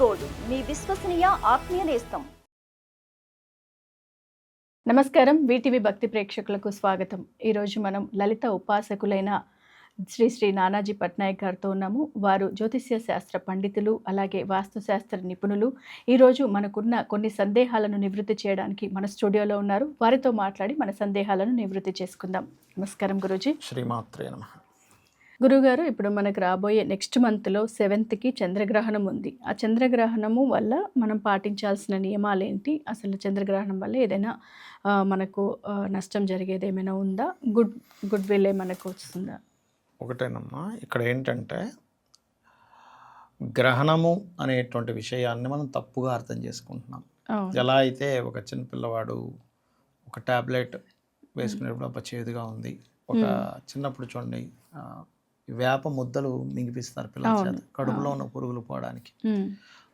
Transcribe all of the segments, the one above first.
Gold మీ విశ్వసనీయ ఆత్మీయ నేస్తం. నమస్కారం. వీటీవీ భక్తి ప్రేక్షకులకు స్వాగతం. ఈరోజు మనం లలిత ఉపాసకులైన శ్రీ శ్రీ నానాజీ పట్నాయక్ గారితో ఉన్నాము. వారు జ్యోతిష్య శాస్త్ర పండితులు అలాగే వాస్తుశాస్త్ర నిపుణులు. ఈరోజు మనకున్న కొన్ని సందేహాలను నివృత్తి చేయడానికి మన స్టూడియోలో ఉన్నారు. వారితో మాట్లాడి మన సందేహాలను నివృత్తి చేసుకుందాం. నమస్కారం గురూజీ. శ్రీమాత్రే నమ. గురుగారు ఇప్పుడు మనకు రాబోయే నెక్స్ట్ మంత్లో సెవెంత్కి చంద్రగ్రహణం ఉంది. ఆ చంద్రగ్రహణము వల్ల మనం పాటించాల్సిన నియమాలు ఏంటి అసలు చంద్రగ్రహణం వల్ల ఏదైనా మనకు నష్టం జరిగేది ఏమైనా ఉందా? గుడ్ గుడ్ విల్ మనకు వస్తుందా? ఒకటేనమ్మా ఇక్కడ ఏంటంటే గ్రహణము అనేటువంటి విషయాన్ని మనం తప్పుగా అర్థం చేసుకుంటున్నాం. ఎలా అయితే ఒక చిన్న పిల్లవాడు ఒక టాబ్లెట్ వేసుకునేటప్పుడు అబ్బా చేదుగా ఉంది ఒక చిన్నప్పుడు చూడండి వేప ముద్దలు మింగిపిస్తారు పిల్లల. చేత. కడుపులో ఉన్న పురుగులు పోవడానికి.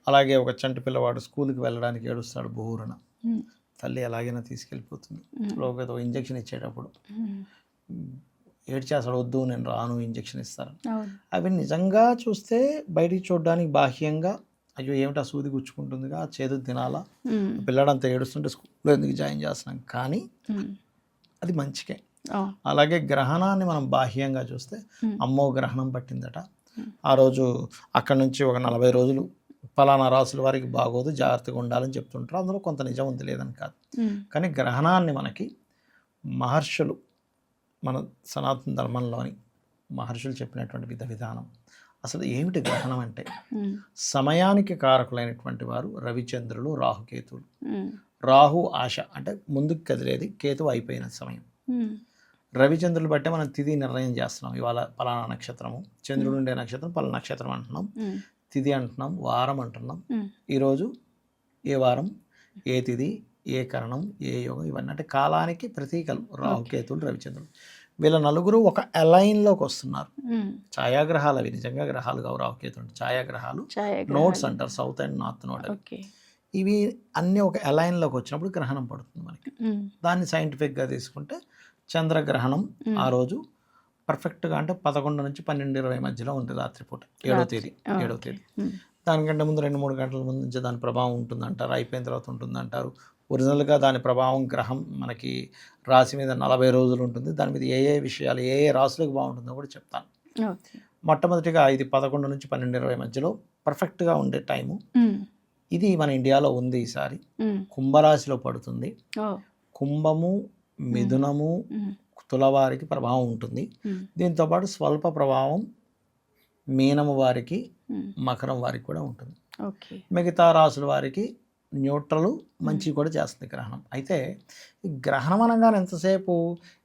అలాగే ఒక చంటి పిల్లవాడు స్కూల్కి వెళ్ళడానికి ఏడుస్తాడు బోరున. ఉమ్, తల్లి ఎలాగైనా తీసుకెళ్ళిపోతుంది. లోపల ఒక ఇంజక్షన్ ఇచ్చేటప్పుడు. ఏడ్చేస్తాడు వద్దు నేను రాను ఇంజక్షన్ ఇస్తారు అవును. అవి నిజంగా చూస్తే బయటికి చూడడానికి బాహ్యంగా అయ్యో ఏమిటా సూది గుచ్చుకుంటుందిగా చేదు తినాలా? పిల్లాడంతా ఏడుస్తుంటే స్కూల్లో ఎందుకు జాయిన్ చేస్తున్నాం? కానీ అది మంచికే. అలాగే గ్రహణాన్ని మనం బాహ్యంగా చూస్తే అమ్మో గ్రహణం పట్టిందట. ఆ రోజు అక్కడి నుంచి ఒక నలభై రోజులు పలానా రాసుల వారికి బాగోదు జాగ్రత్తగా ఉండాలని చెప్తుంటారు. అందులో కొంత నిజం ఉంది లేదని కాదు. కానీ గ్రహణాన్ని మనకి మహర్షులు మన సనాతన ధర్మంలోని మహర్షులు చెప్పినటువంటి విధ విధానం. అసలు ఏమిటి గ్రహణం అంటే? సమయానికి కారకులైనటువంటి వారు రవిచంద్రులు రాహుకేతువులు. రాహు ఆశ అంటే ముందుకు కదిలేది కేతువు అయిపోయిన సమయం. రవిచంద్రులు బట్టే మనం తిథి నిర్ణయం చేస్తున్నాం. ఇవాళ పలానా నక్షత్రము చంద్రుడు ఉండే నక్షత్రం పలానా నక్షత్రం అంటున్నాం. తిథి అంటున్నాం వారం అంటున్నాం. ఈరోజు ఏ వారం? ఏ తిథి ఏ కరణం? ఏ యోగం? ఇవన్నీ అంటే కాలానికి ప్రతీకలు. రాహుకేతులు రవిచంద్రులు. వీళ్ళ నలుగురు ఒక అలైన్లోకి వస్తున్నారు. ఛాయాగ్రహాలు అవి నిజంగా గ్రహాలు కావు. రాహుకేతులు ఛాయాగ్రహాలు. నోట్స్ అంటారు సౌత్ అండ్ నార్త్ నోట్ ఇవి అన్నీ ఒక అలైన్లోకి వచ్చినప్పుడు గ్రహణం పడుతుంది మనకి. దాన్ని సైంటిఫిక్గా తీసుకుంటే చంద్రగ్రహణం. ఆ రోజు పర్ఫెక్ట్గా అంటే పదకొండు నుంచి పన్నెండు ఇరవై మధ్యలో ఉంటుంది రాత్రిపూట ఏడో. తేదీ ఏడో. తేదీ. దానికంటే ముందు రెండు మూడు గంటల ముందు నుంచి దాని ప్రభావం ఉంటుందంటారు అయిపోయిన తర్వాత ఉంటుందంటారు. ఒరిజినల్గా దాని ప్రభావం గ్రహం మనకి రాశి మీద నలభై రోజులు ఉంటుంది. దాని మీద ఏ ఏ విషయాలు ఏ ఏ రాశులకు బాగుంటుందో కూడా చెప్తాను. మొట్టమొదటిగా ఇది పదకొండు నుంచి పన్నెండు ఇరవై మధ్యలో పర్ఫెక్ట్గా ఉండే టైము. ఇది మన ఇండియాలో ఉంది ఈసారి. కుంభరాశిలో పడుతుంది. కుంభము మిథునము తులవారికి ప్రభావం ఉంటుంది. దీంతోపాటు స్వల్ప ప్రభావం మీనము వారికి మకరం వారికి కూడా ఉంటుంది. మిగతా రాసుల వారికి న్యూట్రల్ మంచి కూడా చేస్తుంది గ్రహణం. అయితే ఈ గ్రహణం అనగానే ఎంతసేపు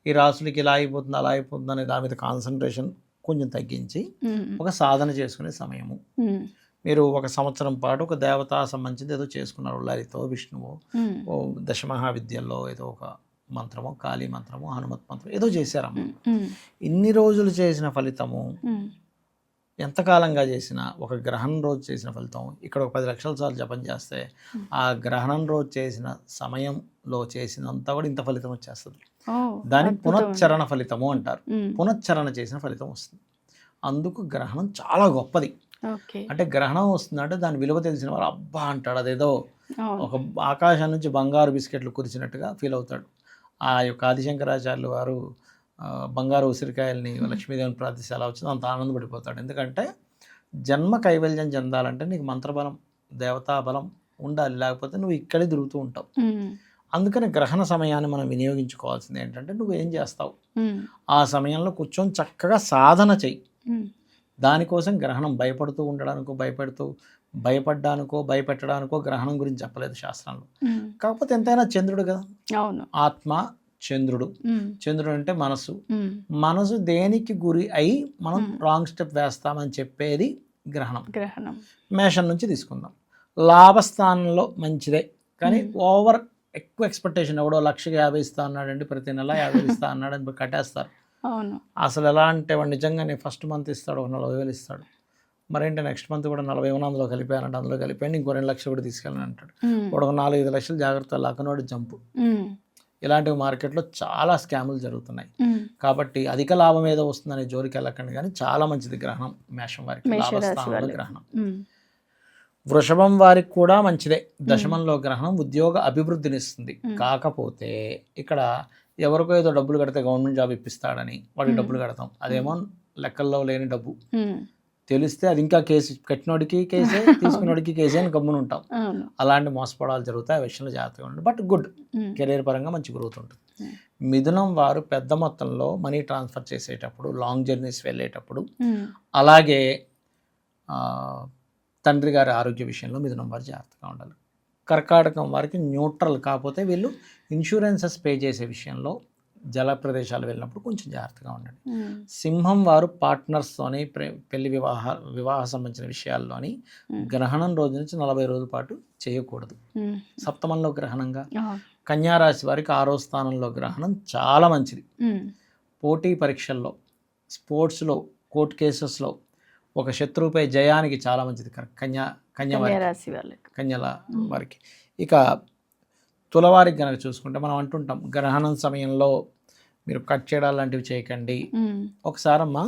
ఈ రాసులకి ఇలా అయిపోతుంది అలా అయిపోతుంది అనే దాని మీద కాన్సన్ట్రేషన్ కొంచెం తగ్గించి ఒక సాధన చేసుకునే సమయము. మీరు ఒక సంవత్సరం పాటు ఒక దేవతా సంబంధించింది ఏదో చేసుకున్నారు లలితో విష్ణువు ఉమ్, ఓ దశమహావిద్యల్లో ఏదో ఒక మంత్రము కాళీ మంత్రము హనుమత్ మంత్రం ఏదో చేశారమ్మ. ఇన్ని రోజులు చేసిన ఫలితము ఎంతకాలంగా చేసిన ఒక గ్రహణం రోజు చేసిన ఫలితం ఇక్కడ ఒక పది లక్షల సార్లు జపం చేస్తే ఆ గ్రహణం రోజు చేసిన సమయంలో చేసినంత కూడా ఇంత ఫలితం వచ్చేస్తుంది. ఓ, దాని అద్భుతం. పునశ్చరణ ఫలితము అంటారు. పునశ్చరణ చేసిన ఫలితం వస్తుంది. అందుకు గ్రహణం చాలా గొప్పది. అంటే గ్రహణం వస్తుందంటే దాని విలువ తెలిసిన వారు అబ్బా అంటాడు అదేదో ఒక ఆకాశం నుంచి బంగారు బిస్కెట్లు కురిచినట్టుగా ఫీల్ అవుతాడు. ఆ యొక్క ఆదిశంకరాచార్యులు వారు బంగారు ఉసిరికాయల్ని లక్ష్మీదేవిని ప్రార్థిస్తే ఎలా వచ్చిందో అంత ఆనందపడిపోతాడు. ఎందుకంటే జన్మ కైవల్యం చెందాలంటే నీకు మంత్రబలం దేవతా బలం ఉండాలి లేకపోతే నువ్వు ఇక్కడే తిరుగుతూ ఉంటావు. అందుకని గ్రహణ సమయాన్ని మనం వినియోగించుకోవాల్సింది ఏంటంటే నువ్వు ఏం చేస్తావు? ఆ సమయంలో కూర్చొని చక్కగా సాధన చెయ్యి. దానికోసం గ్రహణం భయపడుతూ ఉండడానికో భయపెడుతూ భయపడ్డానికో భయపెట్టడానికో గ్రహణం గురించి చెప్పలేదు శాస్త్రంలో. కాకపోతే ఎంతైనా చంద్రుడు కదా. అవును. ఆత్మ చంద్రుడు. చంద్రుడు అంటే మనసు. మనసు దేనికి గురి అయి మనం. రాంగ్ స్టెప్ వేస్తామని చెప్పేది గ్రహణం. గ్రహణం. మేషం నుంచి తీసుకుందాం. లాభస్థానంలో మంచిదే. కానీ. ఓవర్ ఎక్కువ ఎక్స్పెక్టేషన్ ఎవడో లక్షకి యాభై ఇస్తా అన్నాడండి ప్రతి నెల యాభై ఇస్తా అన్నాడని కట్టేస్తారు. అవును. అసలు ఎలా అంటే వాడు నిజంగా నేను ఫస్ట్ మంత్ ఇస్తాడు ఒక నలభై వేలు ఇస్తాడు. మరేంటి నెక్స్ట్ మంత్ కూడా నలభై ఏమైనా అందులో కలిపానంటే అందులో కలిపాను ఇంకో రెండు లక్షలు కూడా తీసుకెళ్ళని అంటాడు వాడు ఒక నాలుగు ఐదు లక్షలు జాగ్రత్త లాకనోడు జంపు. ఇలాంటివి మార్కెట్లో చాలా స్కాములు జరుగుతున్నాయి. కాబట్టి అధిక లాభం ఏదో వస్తుందనే జోలికి వెళ్ళకండి కానీ చాలా మంచిది గ్రహణం మేషం వారికి లాభస్థానంలో. గ్రహణం. వృషభం వారికి కూడా మంచిదే. దశమంలో గ్రహణం ఉద్యోగ అభివృద్ధినిస్తుంది. కాకపోతే ఇక్కడ ఎవరికో ఏదో డబ్బులు కడితే గవర్నమెంట్ జాబ్ ఇప్పిస్తాడని వాడికి. డబ్బులు కడతాం. అదేమో లెక్కల్లో లేని డబ్బు. తెలిస్తే అది ఇంకా కేసు కట్టినోడికి కేసే తీసుకున్నోడికి కేసే అని గమ్మున ఉంటాం. అలాంటి మోసపడాలు జరుగుతాయి ఆ విషయంలో జాగ్రత్తగా ఉండండి. But good. కెరీర్ పరంగా మంచి గ్రోత్ ఉంటుంది. మిథునం వారు పెద్ద మొత్తంలో మనీ ట్రాన్స్ఫర్ చేసేటప్పుడు లాంగ్ జర్నీస్ వెళ్ళేటప్పుడు అలాగే తండ్రి గారి ఆరోగ్య విషయంలో మిథునం వారు జాగ్రత్తగా ఉండాలి. కర్కాటకం వారికి న్యూట్రల్. కాకపోతే వీళ్ళు ఇన్సూరెన్సెస్ పే చేసే విషయంలో జల ప్రదేశాలు వెళ్ళినప్పుడు కొంచెం జాగ్రత్తగా ఉండండి. సింహం వారు పార్ట్నర్స్తోని ప్రే పెళ్ళి వివాహ వివాహ సంబంధించిన విషయాల్లోని గ్రహణం రోజు నుంచి నలభై రోజుల పాటు చేయకూడదు. సప్తమంలో గ్రహణంగా కన్యారాశి వారికి ఆరో స్థానంలో గ్రహణం చాలా మంచిది. పోటీ పరీక్షల్లో స్పోర్ట్స్లో కోర్టు కేసెస్లో ఒక శత్రువుపై జయానికి చాలా మంచిది. కన్యా కన్య వారికి కన్యల. వారికి. ఇక తులవారికి కనుక చూసుకుంటే మనం అంటుంటాం గ్రహణం సమయంలో మీరు కట్ చేయడాలు లాంటివి చేయకండి. ఒకసారమ్మా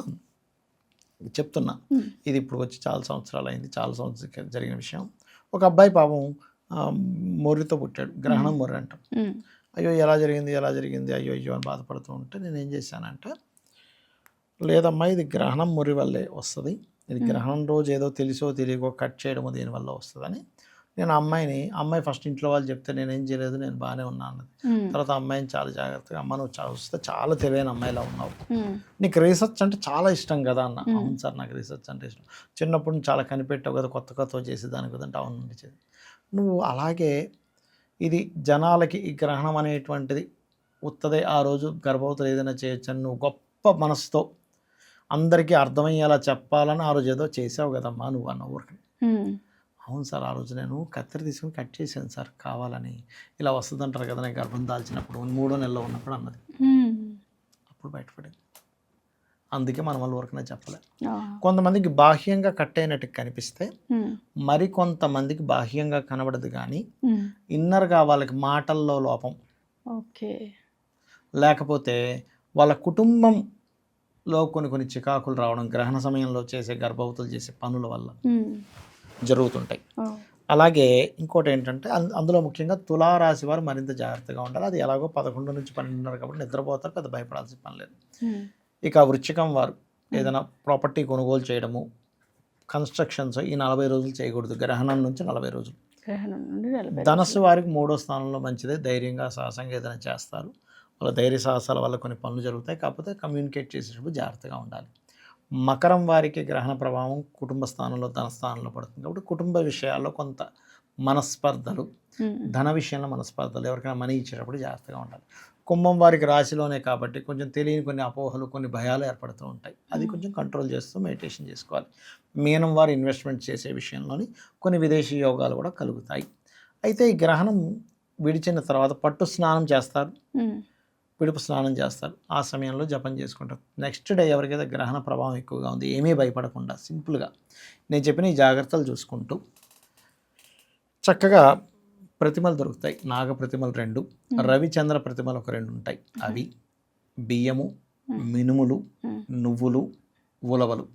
చెప్తున్నా ఇది ఇప్పుడు వచ్చి చాలా సంవత్సరాలు అయింది చాలా సంవత్సరాలు జరిగిన విషయం. ఒక అబ్బాయి పాపం మొర్రితో పుట్టాడు గ్రహణం మొర్రి అంటాం. అయ్యో ఎలా జరిగింది ఎలా జరిగింది అయ్యో అయ్యో అని బాధపడుతూ ఉంటే నేను ఏం చేశానంటే లేదమ్మా ఇది గ్రహణం మురి వల్లే వస్తుంది. ఇది. గ్రహణం రోజు ఏదో తెలిసో తెలియకో కట్ చేయడమో దీనివల్ల వస్తుందని నేను అమ్మాయిని అమ్మాయి ఫస్ట్ ఇంట్లో వాళ్ళు చెప్తే నేను ఏం చేయలేదు నేను బాగానే ఉన్నా అన్నది. ఉమ్, తర్వాత అమ్మాయిని చాలా జాగ్రత్తగా అమ్మ నువ్వు చూస్తే చాలా తెలివైన అమ్మాయిలా ఉన్నావు. నీకు రీసెర్చ్ అంటే చాలా ఇష్టం కదా అన్న. అవును సార్ నాకు రీసెర్చ్ అంటే ఇష్టం. చిన్నప్పుడు నుంచి చాలా కనిపెట్టావు కదా కొత్త కొత్త చేసేదానికి కదంటే అవును నడిచేది నువ్వు అలాగే ఇది జనాలకి ఈ గ్రహణం అనేటువంటిది ఉత్తదే ఆ రోజు గర్భవతులు ఏదైనా చేయొచ్చు అని నువ్వు గొప్ప మనసుతో అందరికీ అర్థమయ్యేలా చెప్పాలని ఆ రోజు ఏదో చేసావు కదమ్మా నువ్వు అన్న ఊరికి. అవును సార్ ఆ రోజు నేను కత్తెర తీసుకుని కట్ చేశాను సార్ కావాలని. ఇలా వస్తుందంటారు కదా నేను గర్భం దాల్చినప్పుడు మూడో నెలలో ఉన్నప్పుడు అన్నది. అప్పుడు బయటపడింది. అందుకే మనం వాళ్ళ ఊరికనే చెప్పలే. ఆ, కొంతమందికి బాహ్యంగా కట్ అయినట్టు కనిపిస్తే మరి కొంతమందికి బాహ్యంగా కనబడదు కానీ ఇన్నర్గా వాళ్ళకి మాటల్లో లోపం. ఓకే. లేకపోతే వాళ్ళ కుటుంబంలో కొన్ని కొన్ని చికాకులు రావడం గ్రహణ సమయంలో చేసే గర్భవతులు చేసే పనుల వల్ల. జరుగుతుంటాయి. అలాగే ఇంకోటి ఏంటంటే అందులో ముఖ్యంగా తులారాశి వారు మరింత జాగ్రత్తగా ఉండాలి. అది ఎలాగో పదకొండు నుంచి పన్నెండున్నర కాబట్టి నిద్రపోతారు పెద్ద భయపడాల్సిన పని లేదు. ఇక వృచ్చికం వారు ఏదైనా ప్రాపర్టీ కొనుగోలు చేయడము కన్స్ట్రక్షన్స్ ఈ నలభై రోజులు చేయకూడదు. గ్రహణం నుంచి నలభై రోజులు. ధనస్సు వారికి మూడో స్థానంలో మంచిదే. ధైర్యంగా సాహసంగా ఏదైనా చేస్తారు. వాళ్ళ ధైర్య సాహసాల వల్ల కొన్ని పనులు జరుగుతాయి. కాకపోతే కమ్యూనికేట్ చేసేటప్పుడు జాగ్రత్తగా ఉండాలి. మకరం వారికి గ్రహణ ప్రభావం కుటుంబ స్థానంలో ధన స్థానంలో పడుతుంది. కాబట్టి కుటుంబ విషయాల్లో కొంత మనస్పర్ధలు ధన విషయంలో మనస్పర్ధలు ఎవరికైనా మనీ ఇచ్చేటప్పుడు జాగ్రత్తగా ఉండాలి. కుంభం వారికి రాశిలోనే కాబట్టి కొంచెం తెలియని కొన్ని అపోహలు కొన్ని భయాలు ఏర్పడుతూ ఉంటాయి. అది కొంచెం కంట్రోల్ చేస్తూ మెడిటేషన్ చేసుకోవాలి. మీనం వారు ఇన్వెస్ట్మెంట్ చేసే విషయంలోని కొన్ని విదేశీ యోగాలు కూడా కలుగుతాయి. అయితే ఈ గ్రహణం విడిచిన తర్వాత పట్టు స్నానం చేస్తారు. విడుపు స్నానం చేస్తారు. ఆ సమయంలో జపం చేసుకుంటారు. నెక్స్ట్ డే ఎవరికైతే గ్రహణ ప్రభావం ఎక్కువగా ఉంది ఏమీ భయపడకుండా సింపుల్గా నేను చెప్పిన ఈ జాగ్రత్తలు చూసుకుంటూ చక్కగా ప్రతిమలు దొరుకుతాయి. నాగ ప్రతిమలు రెండు రవిచంద్ర ప్రతిమలు ఒక రెండు ఉంటాయి. అవి బియ్యము మినుములు నువ్వులు ఉలవలు.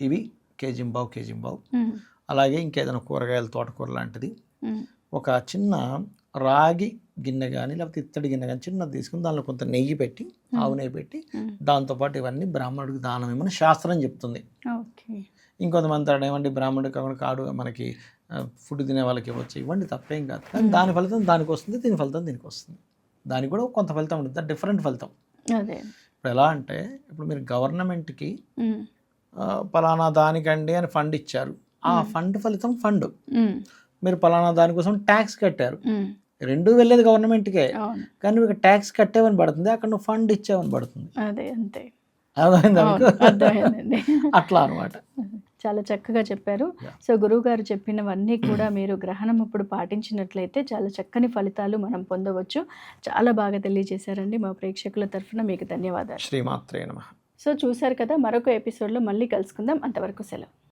ఇవి కేజింబావు కేజింబావు అలాగే ఇంకేదైనా కూరగాయల తోటకూర లాంటిది. ఒక చిన్న రాగి గిన్నె కానీ లేకపోతే ఇత్తడి గిన్నె కానీ చిన్నది తీసుకుని దానిలో కొంత నెయ్యి పెట్టి ఆవు నెయ్యి పెట్టి దాంతోపాటు ఇవన్నీ బ్రాహ్మణుడికి దానం ఇవ్వమని శాస్త్రం చెప్తుంది. ఇంకొంతమంది ఏమండి బ్రాహ్మణుడికి కాకుండా కాడు మనకి ఫుడ్ తినే వాళ్ళకి ఇవ్వచ్చు ఇవ్వండి తప్పేం కాదు. కానీ దాని ఫలితం దానికి వస్తుంది దీని ఫలితం దీనికి వస్తుంది. దానికి కూడా కొంత ఫలితం ఉంటుంది డిఫరెంట్ ఫలితం. ఇప్పుడు ఎలా అంటే ఇప్పుడు మీరు గవర్నమెంట్కి పలానా దానికండి అని ఫండ్ ఇచ్చారు. ఆ ఫండ్ ఫలితం ఫండ్. మీరు పలానా దానికోసం ట్యాక్స్ కట్టారు. రెండు వెళ్ళేది గవర్నమెంట్కే. కానీ ఇక్కడ ట్యాక్స్ కట్టేవని పడుతుంది అక్కడ నువ్వు ఫండ్ ఇచ్చేవని పడుతుంది. అదే అంతే. మీకు? అట్లా అనమాట. చాలా చక్కగా చెప్పారు. సో గురువు గారు చెప్పినవన్నీ కూడా మీరు గ్రహణం ఇప్పుడు పాటించినట్లయితే చాలా చక్కని ఫలితాలు మనం పొందవచ్చు. చాలా బాగా తెలియజేశారండి మా ప్రేక్షకుల తరఫున. మీకు ధన్యవాదాలు. శ్రీమాత్రే నమ. సో చూశారు కదా మరొక ఎపిసోడ్లో మళ్ళీ కలుసుకుందాం. అంతవరకు సెలవు.